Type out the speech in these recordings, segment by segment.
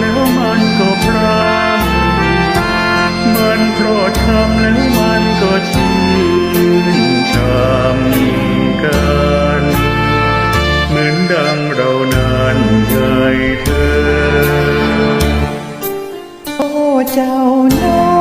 แล้วมันก็พรามมันโกรธทำแล้วมันก็ชื่นชมกันเหมือนดังเรานานเคยเธอ โอ้เจ้านา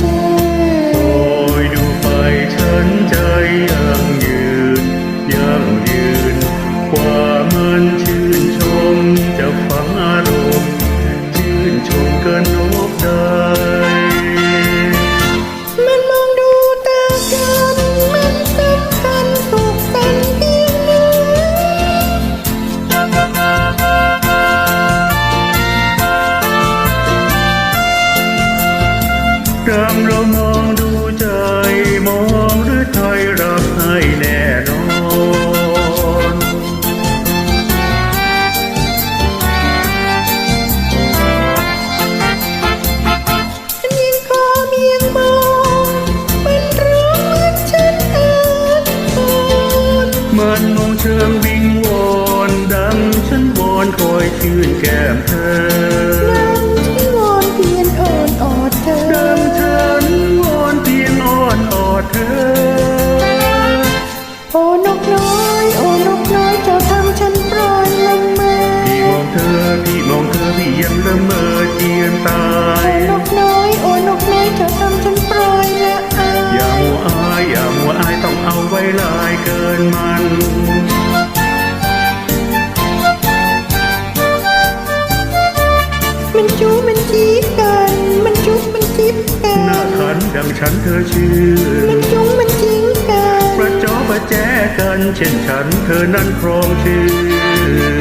ชื่อยดูไปฉันใจยังยืนยังยืนกว่ามันชื่นชมจะฟังอารมณ์ ชื่นชมกันนกได้ ดังเรามองดูใจมองหรือไทยรับให้แน่นอนฉันยังขอเพียงมองมันรู้ว่าฉันอ่านอ่อนมันมองเชิงวิงวอนดังฉันวอนคอยชื่นแก้มเธอ น้อยโอ้นกน้อยเจ้าทำฉันปลอยละเมอพี่มองเธอพี่มองเธอพี่ยังละเมอเจียนตายโอ้นกน้อยโอ้นกน้อยเจ้าทำฉันปลอยละอาอย่ามัวอายอย่ามัวอายต้องเอาไว้ลายเกินมันมันจูบมันจีบกัน มันจุบมันจีบกัหน้าขันดังฉันเธอชื่อมันจุงมันจิง กันเช่นฉันเธอนั้นครองชื่อ